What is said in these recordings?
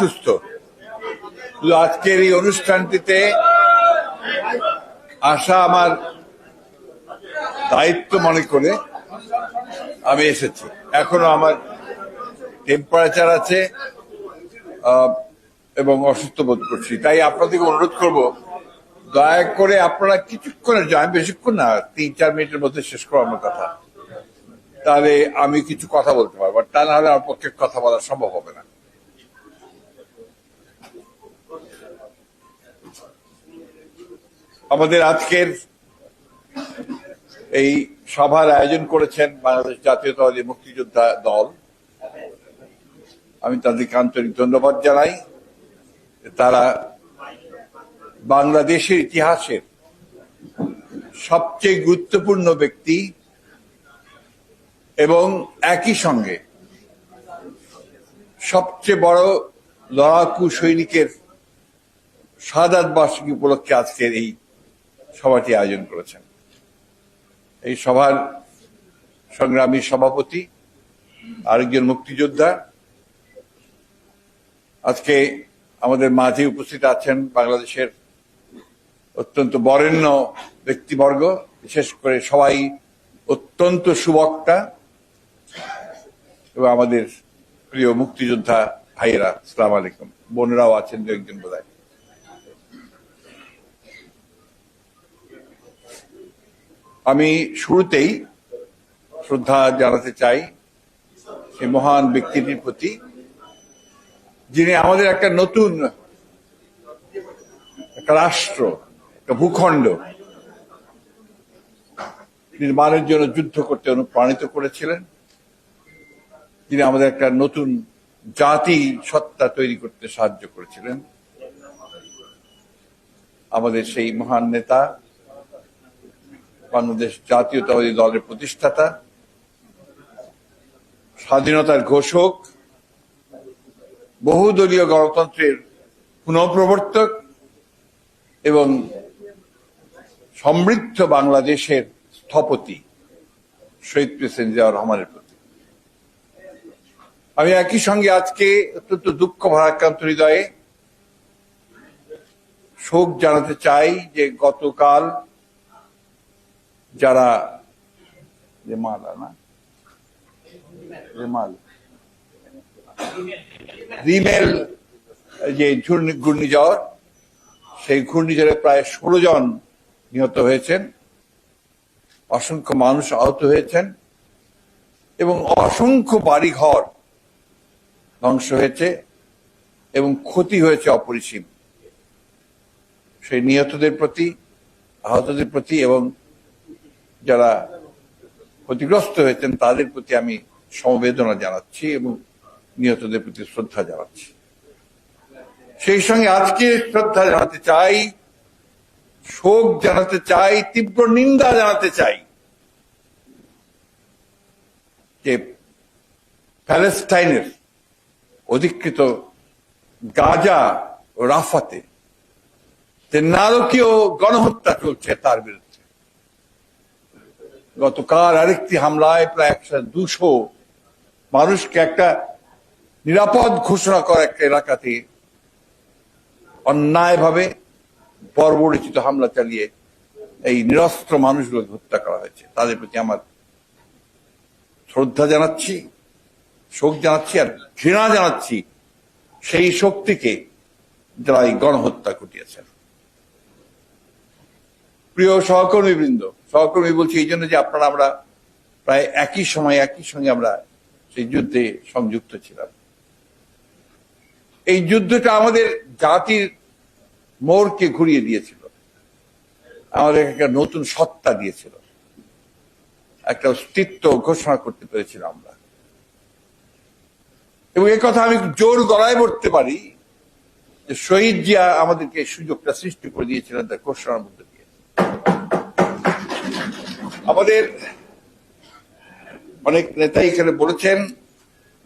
অসুস্থ। আজকের এই অনুষ্ঠানটিতে আসা আমার দায়িত্ব মনে করে আমি এসেছি। এখনও আমার টেম্পারেচার আছে এবং অসুস্থ বোধ করছি। তাই আপনাদেরকে অনুরোধ করব, দয়া করে আপনারা কিছুক্ষণের আমি বেশিক্ষণ না তিন চার মিনিটের মধ্যে শেষ করব আমার কথা। তাহলে আমি কিছু কথা বলতে পারব তা না হলে আমার পক্ষে কথা বলা সম্ভব হবে না। আমাদের আজকের এই সভার আয়োজন করেছেন বাংলাদেশ জাতীয়তাবাদী মুক্তিযোদ্ধা দল। আমি তাদেরকে আন্তরিক ধন্যবাদ জানাই। তারা বাংলাদেশের ইতিহাসের সবচেয়ে গুরুত্বপূর্ণ ব্যক্তি এবং একই সঙ্গে সবচেয়ে বড় লড়াকু সৈনিকের সাদাত বার্ষিকী উপলক্ষে আজকের এই সভাটি আয়োজন করেছেন। এই সভার সংগ্রামী সভাপতি, আরেকজন মুক্তিযোদ্ধা। আজকে আমাদের মাঝে উপস্থিত আছেন বাংলাদেশের অত্যন্ত বরেণ্য ব্যক্তিবর্গ, বিশেষ করে সবাই অত্যন্ত সুবক্তা এবং আমাদের প্রিয় মুক্তিযোদ্ধা ভাইয়েরা সালাম আলাইকুম। বোনেরাও আছেন দু একজন বোধ আমি শুরুতেই শ্রদ্ধা জানাতে চাই সেই মহান ব্যক্তিটির প্রতি, যিনি আমাদের একটা নতুন একটা রাষ্ট্র, একটা ভূখণ্ড নির্মাণের জন্য যুদ্ধ করতে অনুপ্রাণিত করেছিলেন। যিনি আমাদের একটা নতুন জাতি সত্তা তৈরি করতে সাহায্য করেছিলেন। আমাদের সেই মহান নেতা বাংলাদেশ জাতীয়তাবাদী দলের প্রতিষ্ঠাতা। স্বাধীনতার ঘোষক। বহুদলীয় গণতন্ত্রের পুনঃপ্রবর্তক এবং সমৃদ্ধ বাংলাদেশের স্থপতি শহীদ প্রেসিডেন্ট জিয়াউর রহমানের প্রতি। আমি একই সঙ্গে আজকে অত্যন্ত দুঃখ ভারাক্রান্ত হৃদয়ে শোক জানাতে চাই যে গতকাল যারা রেমালা না? রেমাল রিমেল যে ঘূর্ণিঝড়, সেই ঘূর্ণিঝড়ে প্রায় ষোলো জন নিহত হয়েছেন। অসংখ্য মানুষ আহত হয়েছেন এবং অসংখ্য বাড়িঘর ধ্বংস হয়েছে এবং ক্ষতি হয়েছে অপরিসীম। সেই নিহতদের প্রতি, আহতদের প্রতি এবং যারা ক্ষতিগ্রস্ত হয়েছেন, তাদের প্রতি আমি সমবেদনা জানাচ্ছি এবং নিহতদের প্রতি শ্রদ্ধা জানাচ্ছি। সেই সঙ্গে আজকে শ্রদ্ধা জানাতে চাই, শোক জানাতে চাই, তীব্র নিন্দা জানাতে চাই যে প্যালেস্টাইনের অধিকৃত গাজা রাফাতে যে নারকীয় গণহত্যা চলছে তার বিরুদ্ধে। গতকাল আরেকটি হামলায় প্রায় একশো দুশো মানুষকে একটা নিরাপদ ঘোষণা করা একটা এলাকাতে অন্যায়ভাবে বর্বরিচিত হামলা চালিয়ে এই নিরস্ত্র মানুষগুলোকে হত্যা করা হয়েছে। তাদের প্রতি আমার শ্রদ্ধা জানাচ্ছি, শোক জানাচ্ছি আর ঘৃণা জানাচ্ছি সেই শক্তিকে যারা এই গণহত্যা ঘটিয়েছেন। প্রিয় সহকর্মী বৃন্দ সহকর্মী বলছি এই জন্য যে আপনারা আমরা প্রায় একই সময়, একই সঙ্গে আমরা সেই যুদ্ধে সংযুক্ত ছিলাম। এই যুদ্ধটা আমাদের জাতির মোড়কে ঘুরিয়ে দিয়েছিল। আমাদের একটা নতুন সত্তা দিয়েছিল। একটা অস্তিত্ব ঘোষণা করতে পেরেছিলাম আমরা। এবং কথা আমি জোর গলায় বলতে পারি যে শহীদ জিয়া আমাদেরকে সুযোগটা সৃষ্টি করে দিয়েছিলেন তার ঘোষণার মধ্যে আমাদের অনেক নেতা এখানে বলেছেন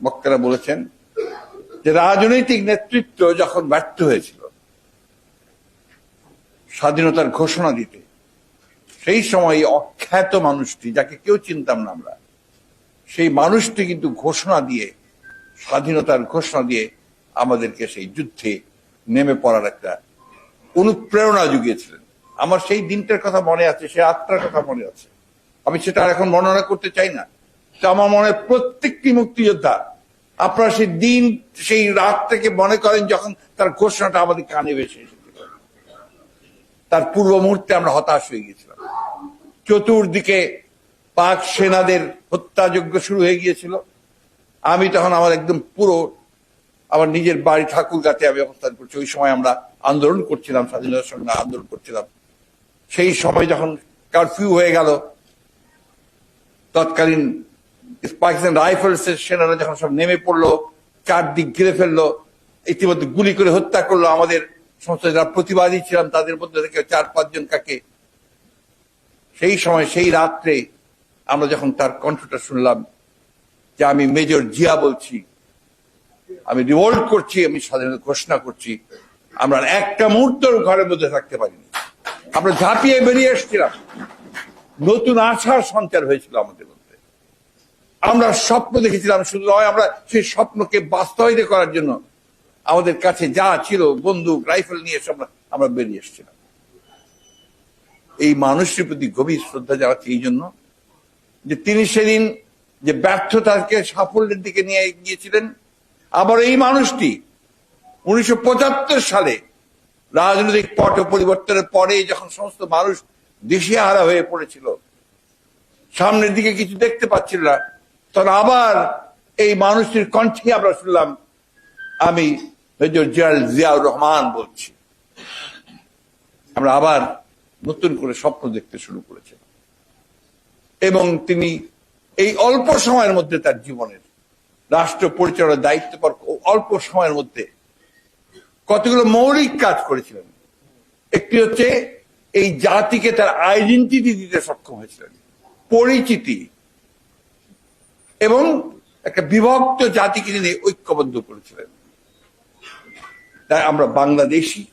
বক্তারা বলেছেন, যে রাজনৈতিক নেতৃত্ব যখন ব্যর্থ হয়েছিল, স্বাধীনতার ঘোষণা দিতে, সেই সময় অখ্যাত মানুষটি, যাকে কেউ চিনতাম না আমরা, সেই মানুষটি কিন্তু ঘোষণা দিয়ে, স্বাধীনতার ঘোষণা দিয়ে আমাদেরকে সেই যুদ্ধে নেমে পড়ার একটা অনুপ্রেরণা জুগিয়েছিলেন। আমার সেই দিনটার কথা মনে আছে, সেই আত্মার কথা মনে আছে। আমি সেটা আর এখন বর্ণনা করতে চাই না। তো আমার মনে হয় প্রত্যেকটি মুক্তিযোদ্ধা, আপনারা সেই দিন, সেই রাত থেকে মনে করেন যখন তার ঘোষণাটা আমাদের কানে ভেসে এসেছিল তার পূর্ব মুহূর্তে আমরা হতাশ হয়ে গিয়েছিলাম। চতুর্দিকে পাক সেনাদের হত্যাযজ্ঞ শুরু হয়ে গিয়েছিল। আমি তখন আমার একদম পুরো আমার নিজের বাড়ি ঠাকুরগাতে আমি অবস্থান করছি। ওই সময় আমরা আন্দোলন করছিলাম স্বাধীনতার সঙ্গে আন্দোলন করছিলাম। সেই সময় যখন কারফিউ হয়ে গেল তৎকালীন পাকিস্তান রাইফেলস এর সেনারা যখন সব নেমে পড়ল, চারদিক ঘিরে ফেলল, ইতিমধ্যে গুলি করে হত্যা করল আমাদের সমস্ত যারা প্রতিবাদী ছিলাম তাদের মধ্যে থেকে চার পাঁচজন কাকে। সেই সময়, সেই রাত্রে আমরা যখন তার কণ্ঠটা শুনলাম যে আমি মেজর জিয়া বলছি, আমি রিভোল্ট করছি, আমি স্বাধীনতা ঘোষণা করছি, আমরা একটা মুহূর্ত ঘরের মধ্যে থাকতে পারিনি। আমরা ঝাঁপিয়ে বেরিয়ে এসেছিলাম। নতুন আশার সঞ্চার হয়েছিল আমাদের মধ্যে। আমরা স্বপ্ন দেখেছিলাম শুধু নয়, আমরা সেই স্বপ্নকে বাস্তবায়িত করার জন্য আমাদের কাছে যা ছিল, বন্দুক, রাইফেল নিয়ে সব আমরা- আমরা বেরিয়ে এসেছিলাম। এই মানুষের প্রতি গভীর শ্রদ্ধা জানাচ্ছি এই জন্য যে তিনি সেদিন যে ব্যর্থতাকে সাফল্যের দিকে নিয়ে গিয়েছিলেন, আবার এই মানুষটি উনিশশো পঁচাত্তর সালে রাজনৈতিক পট পরিবর্তনের পরে যখন সমস্ত মানুষ দিশেহারা হয়ে পড়েছিল। সামনের দিকে কিছু দেখতে পাচ্ছিল না। তখন আবার এই মানুষটির কণ্ঠে আমরা শুনলাম, আমি মেজর জেনারেল জিয়াউর রহমান বলছি। আমরা আবার নতুন করে স্বপ্ন দেখতে শুরু করেছি। এবং তিনি এই অল্প সময়ের মধ্যে তার জীবনের রাষ্ট্র পরিচালনার দায়িত্ব অল্প সময়ের মধ্যে কতগুলো মৌলিক কাজ করেছিলেন। একটি হচ্ছে এই জাতিকে তার আইডেন্টিটি দিতে সক্ষম হয়েছিলেন। পরিচিতি। এবং একটা বিভক্ত জাতিকে তিনি ঐক্যবদ্ধ করেছিলেন। তাই আমরা বাংলাদেশি।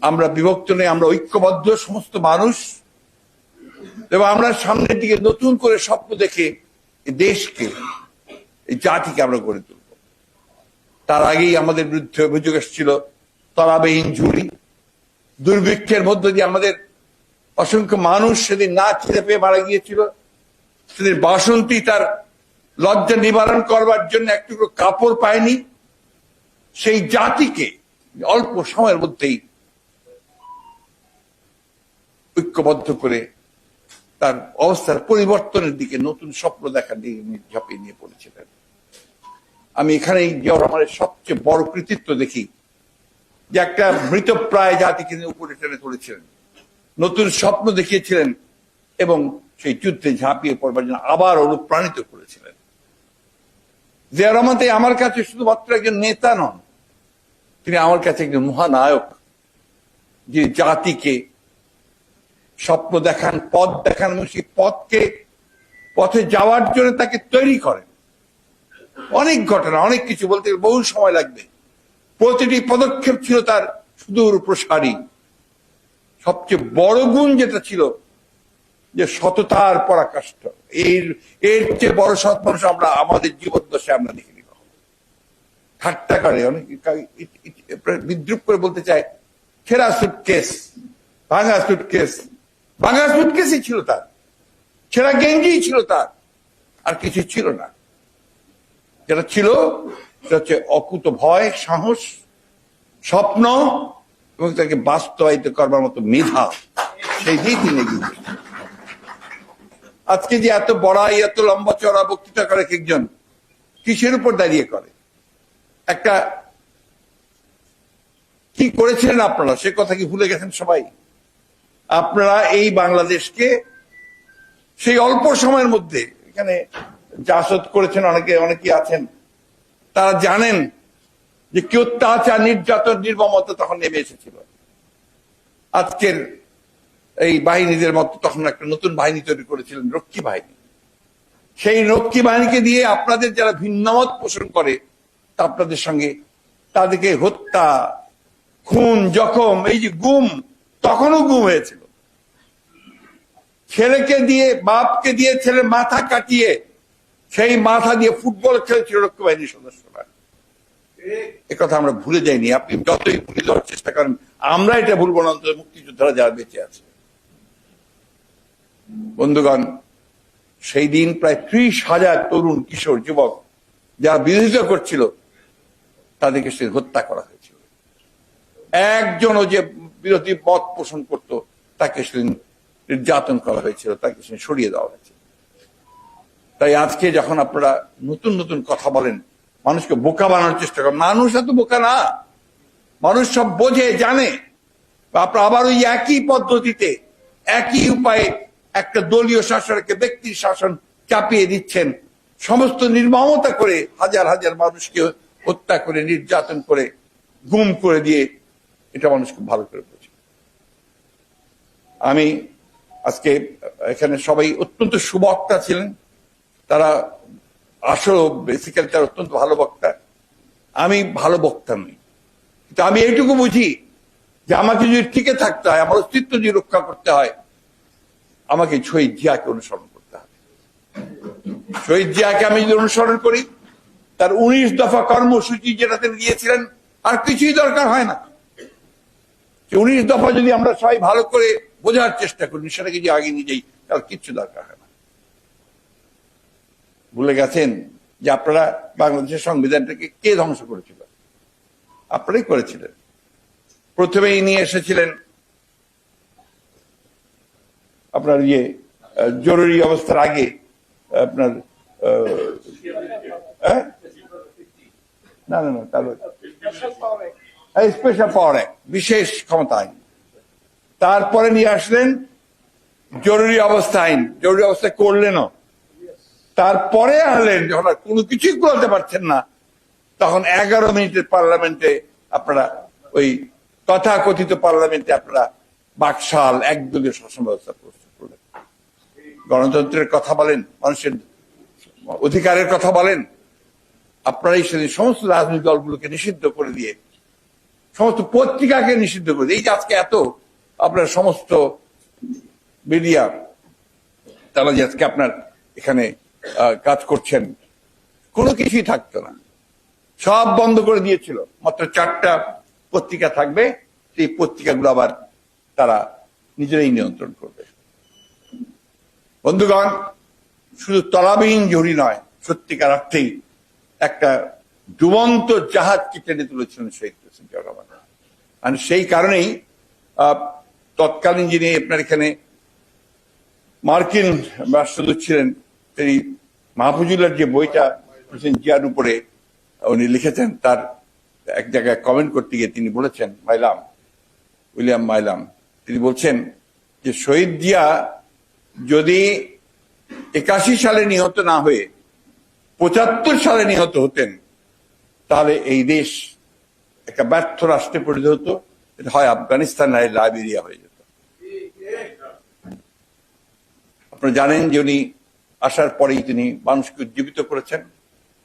আমরা বিভক্ত নেই, আমরা ঐক্যবদ্ধ সমস্ত মানুষ। এবং আমরা সামনের দিকে নতুন করে স্বপ্ন দেখে দেশকে, এই জাতিকে আমরা গড়ে তুলব। তার আগেই আমাদের বিরুদ্ধে অভিযোগ এসেছিল, তলাবিহীন ঝুড়ি। দুর্ভিক্ষের মধ্য দিয়ে আমাদের অসংখ্য মানুষ সেদিন না খিদে পেয়ে মারা গিয়েছিল। সেদিন বাসন্তী তার লজ্জা নিবারণ করবার জন্য একটু কাপড় পায়নি। সেই জাতিকে অল্প সময়ের মধ্যেই ঐক্যবদ্ধ করে তার অবস্থার পরিবর্তনের দিকে নতুন স্বপ্ন দেখার দিকে ঝাঁপিয়ে নিয়ে পড়েছিলেন। আমি এখানে জিয়াউর রহমানের সবচেয়ে বড় কৃতিত্ব দেখি যে একটা মৃতপ্রায় জাতিকে তিনি উপরে টেনে তুলেছিলেন। নতুন স্বপ্ন দেখিয়েছিলেন এবং সেই যুদ্ধে ঝাঁপিয়ে পড়বার জন্য আবার অনুপ্রাণিত করেছিলেন। জিয়া রহমান আমার কাছে শুধুমাত্র একজন নেতা নন, তিনি আমার কাছে একজন মহানায়ক যে জাতিকে স্বপ্ন দেখান, পথ দেখান এবং সেই পথকে, পথে যাওয়ার জন্য তাকে তৈরি করেন। অনেক ঘটনা, অনেক কিছু বলতে বহু সময় লাগবে। প্রতিটি পদক্ষেপ ছিল তার সুদূর প্রসারী। সবচেয়ে বড় গুণ যেটা ছিল যে সততার পরাকাষ্ঠ। এর এর চেয়ে বড় সৎ মানুষ আমরা, আমাদের জীবন দশায় আমরা দেখিনি। ঠাট্টা করে, অনেক বিদ্রুপ করে বলতে চায়, ছেঁড়া সুটকেস ভাঙা সুটকেস ভাঙা সুটকেসই ছিল তার। ছেঁড়া গেঞ্জি ছিল তার। আর কিছু ছিল না। যেটা ছিল সেটা হচ্ছে অকুত ভয়, সাহস, স্বপ্ন এবং তাকে বাস্তবায়িত করবার মতো মেধা। সেই দিয়ে তিনি এগিয়ে আজকে যে এত বড়াই এত লম্বা চড়া বক্তৃতা করে একজন, কিসের উপর দাঁড়িয়ে করে? একটা, কি করেছিলেন আপনারা? সে কথা কি ভুলে গেছেন সবাই? আপনারা এই বাংলাদেশকে সেই অল্প সময়ের মধ্যে, এখানে জাসদ করেছেন, অনেকে অনেকে আছেন তারা জানেন যে কি অত্যাচার নির্যাতন নির্মমতা তখন নেমে এসেছিল। আজকের এই বাহিনীদের মতো তখন একটা নতুন বাহিনী তৈরি করেছিলেন, রক্ষী বাহিনী। সেই রক্ষী বাহিনীকে দিয়ে আপনাদের যারা ভিন্নমত পোষণ করে, তা আপনাদের সঙ্গে তাদেরকে হত্যা, খুন, জখম, এই যে গুম, তখনও গুম হয়েছিল। ছেলেকে দিয়ে, বাপকে দিয়ে ছেলে মাথা কাটিয়ে সেই মাথা দিয়ে ফুটবল খেলছিল রক্ষী বাহিনীর সদস্যরা। এ কথা আমরা ভুলে যাইনি। আপনি যতই ভুলে যাওয়ার চেষ্টা করেন, আমরা এটা ভুলবো না, অন্তত মুক্তিযোদ্ধারা যারা বেঁচে আছে। বন্ধুগণ, সেই দিন প্রায় ত্রিশ হাজার তরুণ, কিশোর, যুবক যারা বিরোধিতা করছিল, তাদেরকে সে হত্যা করা হয়েছিল। একজনও যে বিরোধী মত পোষণ করত, তাকে সেদিন নির্যাতন করা হয়েছিল, তাকে সেদিন সরিয়ে দেওয়া হয়েছিল। তাই আজকে যখন আপনারা নতুন নতুন কথা বলেন, মানুষকে বোকা বানানোর চেষ্টা করেন। মানুষ এত বোকা না। মানুষ সব বোঝে, জানে। আপনারা আবার ওই একই পদ্ধতিতে, একই উপায়ে একটা দলীয় শাসনকে, ব্যক্তির শাসন চাপিয়ে দিচ্ছেন। সমস্ত নির্মমতা করে হাজার হাজার মানুষকে হত্যা করে, নির্যাতন করে, গুম করে দিয়ে এটা মানুষকে ভালো করে বোঝে। আমি আজকে এখানে সবাই অত্যন্ত সুবক্তা ছিলেন। তারা আসলে বেসিক্যালি তারা অত্যন্ত ভালো বক্তা। আমি ভালো বক্তা নই। কিন্তু আমি এইটুকু বুঝি যে আমাকে যদি টিকে থাকতে হয়, আমার অস্তিত্ব যদি রক্ষা করতে হয়, আমাকে শহীদ জিয়াকে অনুসরণ করতে হবে। শহীদ জিয়াকে আমি যদি অনুসরণ করি, তার উনিশ দফা কর্মসূচি যেটা তিনি দিয়েছিলেন আর কিছুই দরকার হয় না। উনিশ দফা যদি আমরা সবাই ভালো করে বোঝার চেষ্টা করি, সেটাকে যদি আগে নিয়ে যাই তাহলে কিচ্ছু দরকার হয় ভুলে গেছেন যে আপনারা বাংলাদেশের সংবিধানটাকে কে ধ্বংস করেছিল? আপনারাই করেছিলেন। প্রথমেই নিয়ে এসেছিলেন আপনার ইয়ে জরুরি অবস্থার আগে আপনার হ্যাঁ? না না না স্পেশাল পাওয়ার অ্যাক্ট বিশেষ ক্ষমতা আইন। তারপরে নিয়ে আসলেন জরুরি অবস্থা আইন। জরুরি অবস্থা করলেনও। তারপরে আনলেন, যখন আর কোনো কিছুই বলতে পারছেন না, তখন এগারো মিনিটের পার্লামেন্টে আপনারা ওই তথাকথিত পার্লামেন্টে আপনারা বাকশাল একদলীয় শাসন ব্যবস্থা প্রস্তুত করলেন। গণতন্ত্রের কথা বলেন, মানুষের অধিকারের কথা বলেন। আপনারাই সেদিন সমস্ত রাজনৈতিক দলগুলোকে নিষিদ্ধ করে দিয়ে, সমস্ত পত্রিকাকে নিষিদ্ধ করে এই যে আজকে এত আপনার সমস্ত মিডিয়া, তারা যে আজকে আপনার এখানে কাজ করছেন। কোনো কিছুই থাকতো না। সব বন্ধ করে দিয়েছিল। মাত্র চারটা পত্রিকা থাকবে। সেই পত্রিকাগুলো আবার তারা নিজেরাই নিয়ন্ত্রণ করবে। বন্ধুগণ, শুধু তলাবিহীন ঝুড়ি নয়, সত্যিকার অর্থেই একটা ডুবন্ত জাহাজকে টেনে তুলেছিলেন শহীদ জিয়াউর রহমান। আর সেই কারণেই তৎকালীন যিনি আপনার এখানে মার্কিন রাষ্ট্রদূত ছিলেন, তিনি মাহফুজুল্লার যে বইটা প্রেসিডেন্ট জিয়ার উপরে উনি লিখেছেন, তার এক জায়গায় কমেন্ট করতে গিয়ে তিনি বলেছেন, মাইলাম, উইলিয়াম মাইলাম, তিনি বলছেন যে শহীদ জিয়া যদি একাশি সালে নিহত না হয়ে পঁচাত্তর সালে নিহত হতেন, তাহলে এই দেশ একটা ব্যর্থ রাষ্ট্রে পরিণত হতো, এটা হয় আফগানিস্তান নয় লাইবেরিয়া হয়ে যেত। আপনারা জানেন যে উনি আসার পরেই তিনি মানুষকে উজ্জীবিত করেছেন,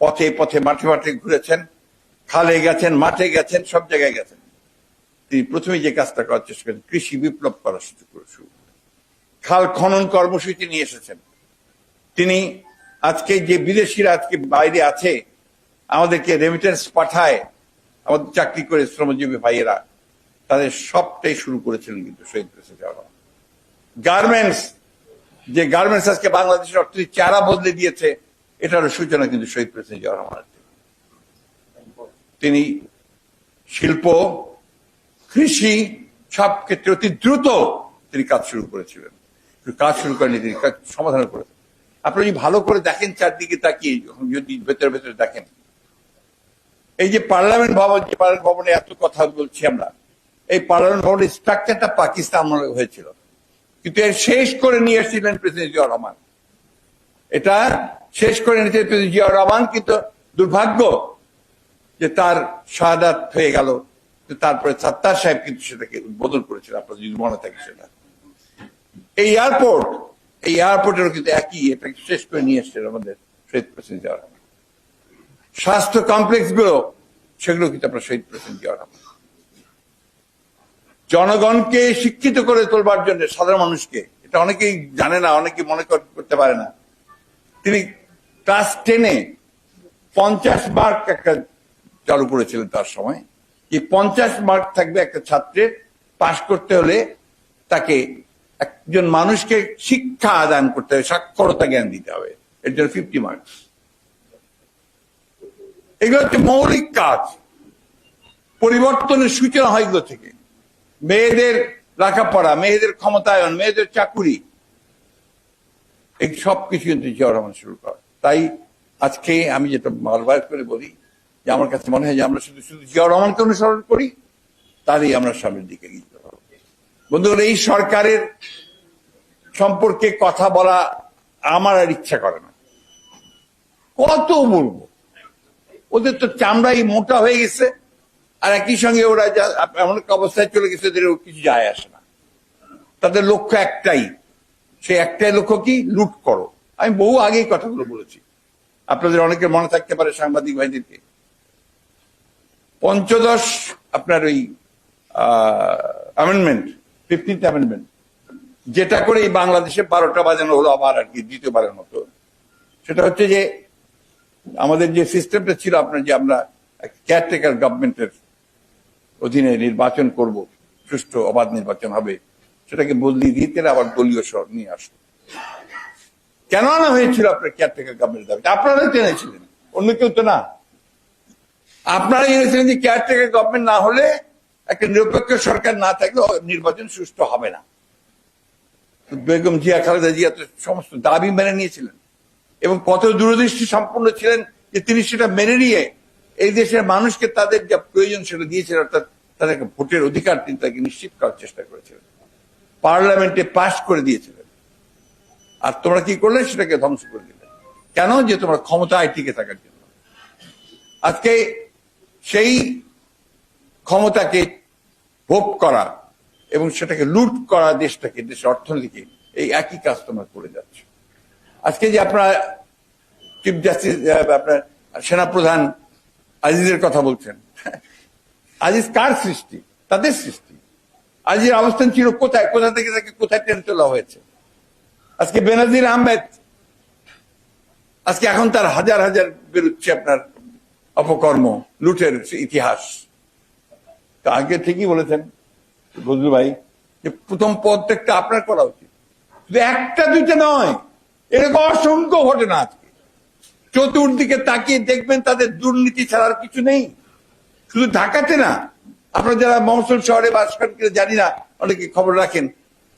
পথে পথে মাঠে মাঠে ঘুরেছেন, খালে গেছেন, মাঠে গেছেন, সব জায়গায় গেছেন। তিনি প্রথমে যে কাজটা করার চেষ্টা করেন, কৃষি বিপ্লব করে শুরু। খাল খনন কর্মসূচি নিয়ে এসেছেন। তিনি আজকে যে বিদেশিরা আজকে বাইরে আছে, আমাদেরকে রেমিটেন্স পাঠায়, আমাদের চাকরি করে শ্রমজীবী ভাইয়েরা, তাদের সবটাই শুরু করেছিলেন কিন্তু শহীদ গার্মেন্টস যে গার্মেন্টস আজকে বাংলাদেশের অর্থনীতি চারা বদলে দিয়েছে, এটারও সূচনা কিন্তু শহীদ প্রেসিডেন্ট রহমানের। তিনি শিল্প, কৃষি সব ক্ষেত্রে অতি দ্রুত তিনি কাজ শুরু করেছিলেন। কাজ শুরু করেনি তিনি সমাধান করেছেন। আপনারা যদি ভালো করে দেখেন চারদিকে তাকিয়ে, যখন যদি ভেতরে ভেতরে দেখেন। এই যে পার্লামেন্ট ভবন, যে পার্লামেন্ট ভবনে এত কথা বলছি আমরা, এই পার্লামেন্ট ভবনের স্ট্রাকচারটা পাকিস্তান হয়েছিল। কিন্তু এর শেষ করে নিয়ে এসেছিলেন প্রেসিডেন্ট জিয়াউর রহমান। এটা শেষ করে নিতে প্রেসিডেন্ট জিয়াউর রহমান, কিন্তু দুর্ভাগ্য যে তার শাহাদাত হয়ে গেল তারপরে সাত্তার সাহেব কিন্তু সেটাকে উদ্বোধন করেছিল আপনার যদি মনে থাকে সেটা। এই এয়ারপোর্ট, এই এয়ারপোর্টেরও কিন্তু একই এটাকে শেষ করে নিয়ে এসেছিল আমাদের শহীদ প্রেসিডেন্ট জিয়াউর রহমান। স্বাস্থ্য কমপ্লেক্সগুলো সেগুলো কিন্তু আপনার শহীদ প্রেসিডেন্ট জিয়াউর রহমান। জনগণকে শিক্ষিত করে তোলবার জন্য, সাধারণ মানুষকে। এটা অনেকেই জানে না অনেকে মনে কর- করতে পারে না। তিনি ক্লাস টেনে পঞ্চাশ বার একটা চালু করেছিলেন তার সময়। যে পঞ্চাশ মার্ক থাকবে একটা ছাত্রের। পাশ করতে হলে তাকে একজন মানুষকে শিক্ষা আদান করতে হবে, সাক্ষরতা জ্ঞান দিতে হবে। এর জন্য ফিফটি মার্কস এগুলো হচ্ছে মৌলিক কাজ। পরিবর্তনের সূচনা হয় এগুলো থেকে। মেয়েদের লেখাপড়া মেয়েদের ক্ষমতায়ন, মেয়েদের চাকুরি, এই সব কিছু কিন্তু জিয়াউর রহমান শুরু করা তাই আজকে আমি যেটা বারবার করে বলি, যে আমার কাছে মনে হয় যে আমরা শুধু শুধু জিয়াউর রহমানকে অনুসরণ করি, তারই আমরা সামনের দিকে এগিয়ে যেতে এই সরকারের সম্পর্কে কথা বলা আমার আর ইচ্ছা করে না। কত বলব? ওদের তো চামড়াই মোটা হয়ে গেছে। আর একই সঙ্গে ওরা যা, এমন একটা অবস্থায় চলে গেছে ওদের কিছু যায় আসে না। তাদের লক্ষ্য একটাই, সে একটাই লক্ষ্য কি? লুট করো। আমি বহু আগেই কথাগুলো বলেছি। আপনাদের অনেকের মনে থাকতে পারে সাংবাদিক ভাইদেরকে। পঞ্চদশ আপনার ওই অ্যামেন্ডমেন্ট ফিফটিন্থ অ্যামেন্ডমেন্ট যেটা করে এই বাংলাদেশে বারোটা বাজানো হলো আবার আর কি, দ্বিতীয়বারের মতো। সেটা হচ্ছে যে, আমাদের যে সিস্টেমটা ছিল আপনার যে আমরা কেয়ারটেকার গভর্নমেন্টের অধীনে নির্বাচন করব, সুষ্ঠু অবাধ নির্বাচন হবে, সেটাকে বদলি দিয়ে তারা আবার দলীয় শহর নিয়ে আসলো কেন আনা হয়েছিল আপনার কেয়ারটেকার গভর্নমেন্টের দাবিতে আপনারাই টেনেছিলেন অন্য কেউ তো না। আপনারা এনেছিলেন যে কেয়ারটেকার গভর্নমেন্ট না হলে একটা নিরপেক্ষ সরকার না থাকলে নির্বাচন সুষ্ঠু হবে না। বেগম জিয়া, খালেদা জিয়া তো সমস্ত দাবি মেনে নিয়েছিলেন এবং কত দূরদৃষ্টি সম্পন্ন ছিলেন যে তিনি সেটা মেনে নিয়ে এই দেশের মানুষকে তাদের যা প্রয়োজন সেটা দিয়েছিলেন অর্থাৎ তাদেরকে ভোটের অধিকার তিনি তাকে নিশ্চিত করার চেষ্টা করেছিলেন। পার্লামেন্টে পাশ করে দিয়েছিলেন। আর তোমরা কি করলে? সেটাকে ধ্বংস করে দিলে কেন? যে তোমরা ক্ষমতায় টিকে থাকার জন্য। আজকে সেই ক্ষমতাকে ভোগ করা এবং সেটাকে লুট করা দেশটাকে, দেশের অর্থনীতিকে, এই একই কাজ তোমরা করে যাচ্ছ। আজকে যে আপনারা চিফ জাস্টিস আপনার সেনাপ্রধান আজিজের কথা বলছেন আজিজ কার সৃষ্টি? তাদের সৃষ্টি। আজিজের অবস্থান ছিল কোথায়? কোথা থেকে তাকে কোথায় টেনে তোলা হয়েছে? আজকে বেনাজির আহমেদ, আজকে এখন তার হাজার হাজার বেরোচ্ছে আপনার অপকর্ম, লুটের ইতিহাস। আগে ঠিকই বলেছেন বজলু ভাই যে প্রথম পদত্যাগটা আপনার করা উচিত। শুধু একটা দুইটা নয় এরকম অসংখ্য ঘটনা আজকে চতুর্দিকে তাকিয়ে দেখবেন তাদের দুর্নীতি ছাড়ার কিছু নেই। শুধু ঢাকাতে না, আপনারা যারা মহসল শহরে বাস করেন জানি না, অনেকে খবর রাখেন।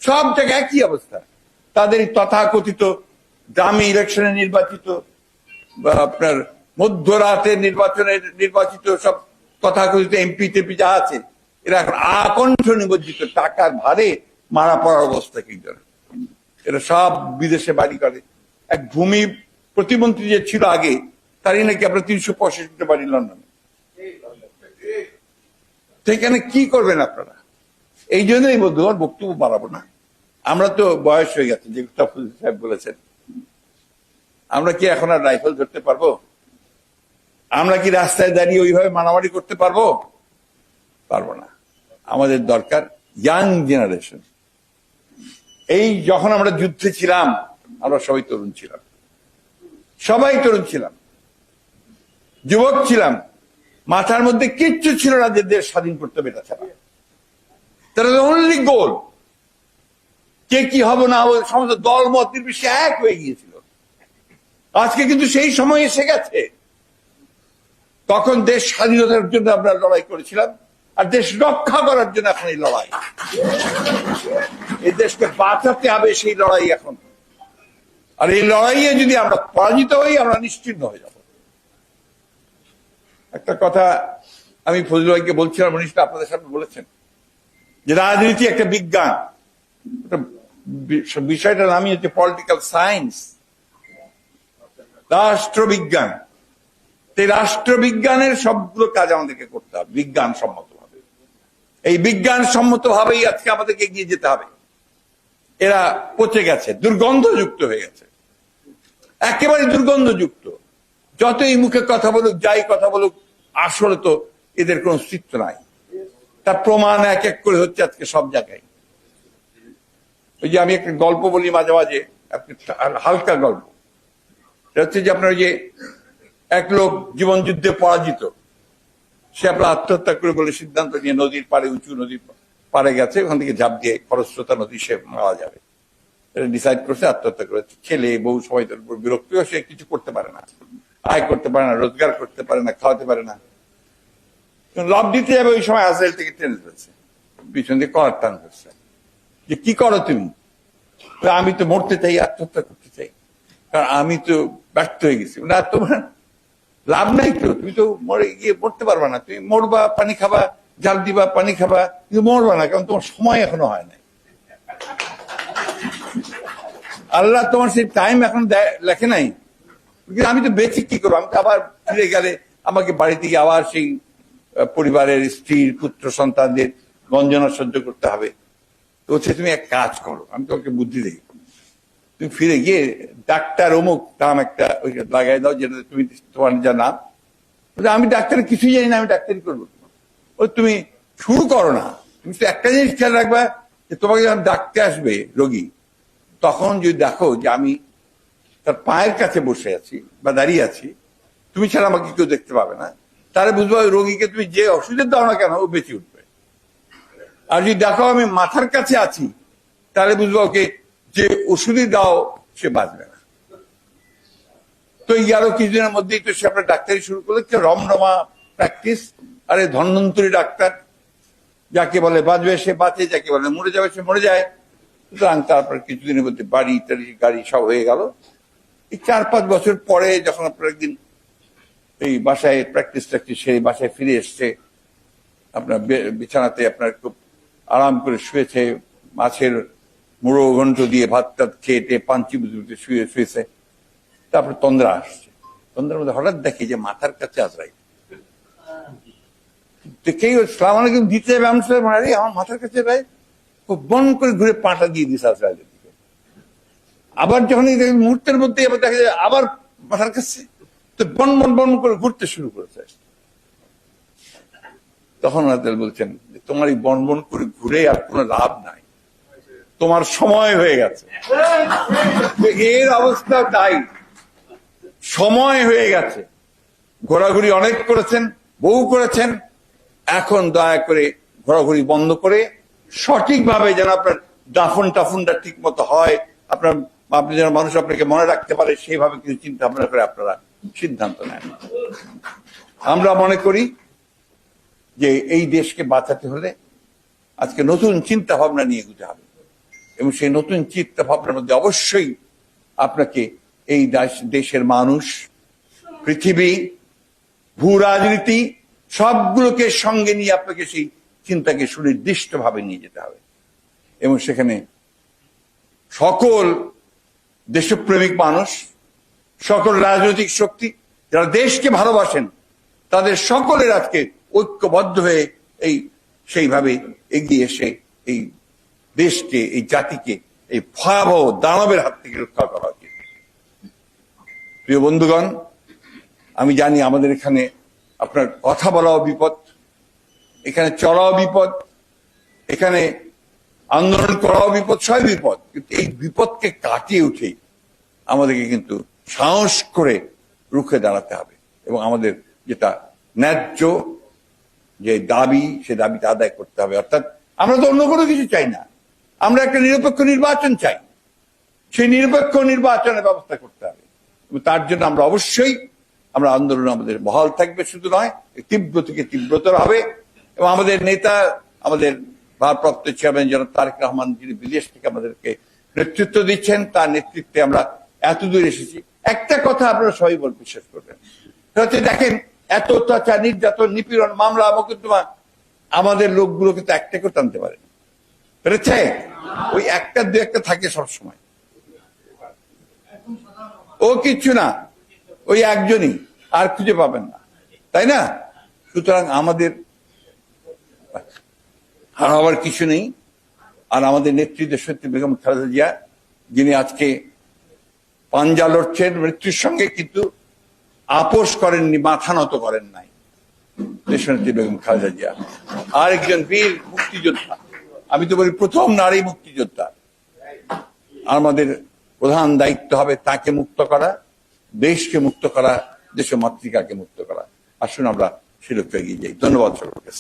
সব জায়গায় একই অবস্থা। তাদের তথাকথিত দামি ইলেকশনে নির্বাচিত বা আপনার মধ্যরাতে নির্বাচনে নির্বাচিত সব তথাকথিত এমপি টেপি যা আছে, এরা এখন আকণ্ঠ নিবজ্জিত টাকার ভারে মারা পড়ার অবস্থা কি করে? এরা সব বিদেশে বাড়ি করে। এক ভূমি প্রতিমন্ত্রী যে ছিল আগে, তারই নাকি আপনার তিনশো পঁয়ষট্টি বাড়ি লন্ডনে? সেখানে কি করবেন আপনারা? এই জন্যই বন্ধু আর বক্তব্য বাড়াবো না। আমরা তো বয়স হয়ে গেছে যে সাহেব বলেছেন। আমরা কি এখন আর রাইফেল ধরতে পারব? আমরা কি রাস্তায় দাঁড়িয়ে ওইভাবে মারামারি করতে পারব? পারব না। আমাদের দরকার ইয়াং জেনারেশন এই যখন আমরা যুদ্ধে ছিলাম, আমরা সবাই তরুণ ছিলাম। সবাই তরুণ ছিলাম। যুবক ছিলাম। মাথার মধ্যে কিচ্ছু ছিল না যে দেশ স্বাধীন করতে হবে, এটা ছাড়া। তারা অনলি গোল কে কি হবে না হবে, সমস্ত দল মত নির্বিশেষে এক হয়ে গিয়েছিল। আজকে কিন্তু সেই সময় এসে গেছে। তখন দেশ স্বাধীনতার জন্য আমরা লড়াই করেছিলাম, আর দেশ রক্ষা করার জন্য এখন এই লড়াই। এই দেশকে বাঁচাতে হবে সেই লড়াই এখন। আর এই লড়াইয়ে যদি আমরা পরাজিত হই, আমরা নিশ্চিন্ন হয়ে যাব। একটা কথা আমি ফজল ভাইকে বলছিলাম, উনি আপনাদের সামনে বলেছেন। যে রাজনীতি একটা বিজ্ঞান। বিষয়টার নামই হচ্ছে পলিটিক্যাল সায়েন্স রাষ্ট্রবিজ্ঞান। এই রাষ্ট্রবিজ্ঞানের সবগুলো কাজ আমাদেরকে করতে হবে বিজ্ঞান সম্মত ভাবে এই বিজ্ঞান সম্মত ভাবেই আজকে আমাদেরকে এগিয়ে যেতে হবে। এরা পচে গেছে, দুর্গন্ধযুক্ত হয়ে গেছে। একেবারে দুর্গন্ধযুক্ত। যতই মুখে কথা বলুক, যাই কথা বলুক আসলে তো এদের কোনো অস্তিত্ব নাই। তার প্রমাণ এক এক করে হচ্ছে আজকে সব জায়গায়। ওই যে আমি একটা গল্প বলি মাঝে মাঝে হালকা গল্প। হচ্ছে যে আপনার যে এক লোক জীবন যুদ্ধে পরাজিত। সে আপনার আত্মহত্যা করে বলে সিদ্ধান্ত নিয়ে নদীর পাড়ে, উঁচু নদীর পাড়ে গেছে। ওখান থেকে ঝাঁপ দিয়ে খরস্রোতা নদী সে মারা যাবে। ডিসাইড করছে, আত্মহত্যা করেছে। ছেলে, বউ সবাই বিরক্তিও সে কিছু করতে পারে না। আয় করতে পারে না, রোজগার করতে পারে না, খাওয়াতে পারে না। লাভ দিতে যাবে ওই সময় আজরাইল থেকে টেনে ধরেছে। পিছন দিয়ে করার টান ধরছে। যে কি করো তুমি? আমি তো মরতে চাই, আত্মহত্যা করতে চাই। কারণ আমি তো ব্যর্থ হয়ে গেছি। না, তোমার লাভ নাই তো। তুমি তো মরে গিয়ে মরতে পারবা না। তুমি মরবা, পানি খাবা, জাল দিবা, পানি খাবা, কিন্তু মরবা না, কারণ তোমার সময় এখনও হয় নাই। আল্লাহ তোমার সেই টাইম এখন লেখে নাই? কিন্তু আমি তো বেঁচে কি করব? আমি তো আবার ফিরে গেলে আমাকে বাড়ি থেকে আবার সেই পরিবারের স্ত্রীর, পুত্র সন্তানদের গঞ্জনা সহ্য করতে হবে। তো হচ্ছে তুমি এক কাজ করো, আমি তোমাকে বুদ্ধি দিই। তুমি ফিরে গিয়ে ডাক্তার অমুক নাম একটা ওই লাগাই দাও যেটা তুমি তোমার যা নাম। আমি ডাক্তার, কিছুই জানি না, আমি ডাক্তারি করব ও তুমি শুরু করো না। তুমি তো একটা জিনিস খেয়াল রাখবা যে তোমাকে যখন ডাকতে আসবে রোগী, তখন যদি দেখো যে আমি তার পায়ের কাছে বসে আছি বা দাঁড়িয়ে আছি, তুমি ছাড়া আমাকে কেউ দেখতে পাবে না। তাহলে বুঝব ওই রোগীকে তুমি যে ওষুধের দাও না কেন, ও বেঁচে উঠবে। আর যদি দেখো আমি মাথার কাছে আছি, তাহলে বুঝব ওকে যে ওষুধই দাও, সে বাঁচবে না। তো আরও কিছুদিনের মধ্যেই তো সে আপনার ডাক্তারি শুরু করল রমরমা প্র্যাকটিস আরে ধন্বন্তরী ডাক্তার, যাকে বলে বাঁচবে, সে বাঁচে, যাকে বলে মরে যাবে, সে মরে যায়। সুতরাং তারপর কিছুদিনের মধ্যে বাড়ি টাড়ি গাড়ি সব হয়ে গেল। এই চার পাঁচ বছর পরে যখন আপনার একদিন এই বাসায় প্র্যাকটিস ট্র্যাকটিস সেই বাসায় ফিরে এসছে, আপনার বিছানাতে আপনার খুব আরাম করে শুয়েছে, মাছের মুড়ো ঘন্ট দিয়ে ভাত টাত খেয়ে পাঞ্চি বুঝে বুঝে শুয়ে শুয়েছে, তারপর তন্দ্রা আসছে। তন্দ্রার মধ্যে হঠাৎ দেখে যে মাথার কাছে আজরাই দেখেই সালাম আলাইকুম, দিতে যাবে, আমি আমার মাথার কাছে রায় খুব বন করে ঘুরে পাটা দিয়ে দিস আজরাইলের দিকে আবার যখন মুহূর্তের মধ্যে আবার দেখা যায়, আবার মাথার কাছে তো বন বন বন করে ঘুরতে শুরু করেছে। তখন আদাল বলছেন, তোমার এই বন বন করে ঘুরে আর কোনো লাভ নাই। তোমার সময় হয়ে গেছে। এর অবস্থা তাই। সময় হয়ে গেছে। ঘোরাঘুরি অনেক করেছেন বহু করেছেন। এখন দয়া করে ঘোরাঘুরি বন্ধ করে সঠিকভাবে যেন আপনার দাফন টাফনটা ঠিক মতো হয়, আপনার আপনি যেন মানুষ আপনাকে মনে রাখতে পারে, সেইভাবে কিছু চিন্তা ভাবনা করে আপনারা সিদ্ধান্ত নেন। আমরা মনে করি যে এই দেশকে বাঁচাতে হলে আজকে নতুন চিন্তা ভাবনা নিয়ে এগুতে হবে। এবং সেই নতুন চিন্তা ভাবনার মধ্যে অবশ্যই আপনাকে এই দেশ- দেশের মানুষ, পৃথিবী, ভূ রাজনীতি সবগুলোকে সঙ্গে নিয়ে আপনাকে সেই চিন্তাকে সুনির্দিষ্ট ভাবে নিয়ে যেতে হবে। এবং সেখানে সকল দেশপ্রেমিক মানুষ, সকল রাজনৈতিক শক্তি, যারা দেশকে ভালোবাসেন, তাদের সকলের আজকে ঐক্যবদ্ধ হয়ে এই, সেইভাবে এগিয়ে এসে এই দেশকে, এই জাতিকে, এই ভয়াবহ দানবের হাত থেকে রক্ষা করা উচিত। প্রিয় বন্ধুগণ, আমি জানি আমাদের এখানে আপনার কথা বলাও বিপদ, এখানে চলাও বিপদ, এখানে আন্দোলন করাও বিপদ সবই বিপদ, কিন্তু এই বিপদকে কাটিয়ে উঠে আমাদেরকে কিন্তু সাহস করে রুখে দাঁড়াতে হবে। এবং আমাদের যেটা ন্যায্য যে দাবি, সে দাবিটা আদায় করতে হবে। অর্থাৎ আমরা তো অন্য কোনো কিছু চাই না। আমরা একটা নিরপেক্ষ নির্বাচন চাই। সেই নিরপেক্ষ নির্বাচনের ব্যবস্থা করতে হবে। তার জন্য আমরা অবশ্যই, আমরা আন্দোলন আমাদের বহাল থাকবে, শুধু নয় তীব্র থেকে তীব্রতর হবে। এবং আমাদের নেতা, আমাদের ভারপ্রাপ্ত চেয়ারম্যান জনাব তারেক রহমান যিনি বিদেশ থেকে আমাদেরকে নেতৃত্ব দিচ্ছেন, তার নেতৃত্বে আমরা এত দূর এসেছি। একটা কথা আপনারা সবাই বল বিশ্বাস করবেন। দেখেন, এত অত্যাচার, নির্যাতন, নিপীড়ন, মামলা, মোকদ্দমা, আমাদের লোকগুলোকে তো একটা কেউ টানতে পারে। পেরেছে? ওই একটা, দু একটা থাকে সবসময়। ও কিচ্ছু না, ওই একজনই, আর খুঁজে পাবেন না। তাই না? সুতরাং আমাদের হারাবার কিছু নেই। আর আমাদের নেতৃত্ব সত্যি বেগম খালেদা জিয়া, যিনি আজকে পাঞ্জা লড়ছেন, মৃত্যুর সঙ্গে কিন্তু আপোষ করেননি, মাথা নত করেন নাই দেশনেত্রী বেগম খালেদা জিয়া। আর একজন বীর মুক্তিযোদ্ধা, আমি তো বলি প্রথম নারী মুক্তিযোদ্ধা। আমাদের প্রধান দায়িত্ব হবে তাকে মুক্ত করা, দেশকে মুক্ত করা দেশ মাতৃকাকে মুক্ত করা। আসুন আমরা সে লক্ষ্যে এগিয়ে যাই। ধন্যবাদ সকলকে।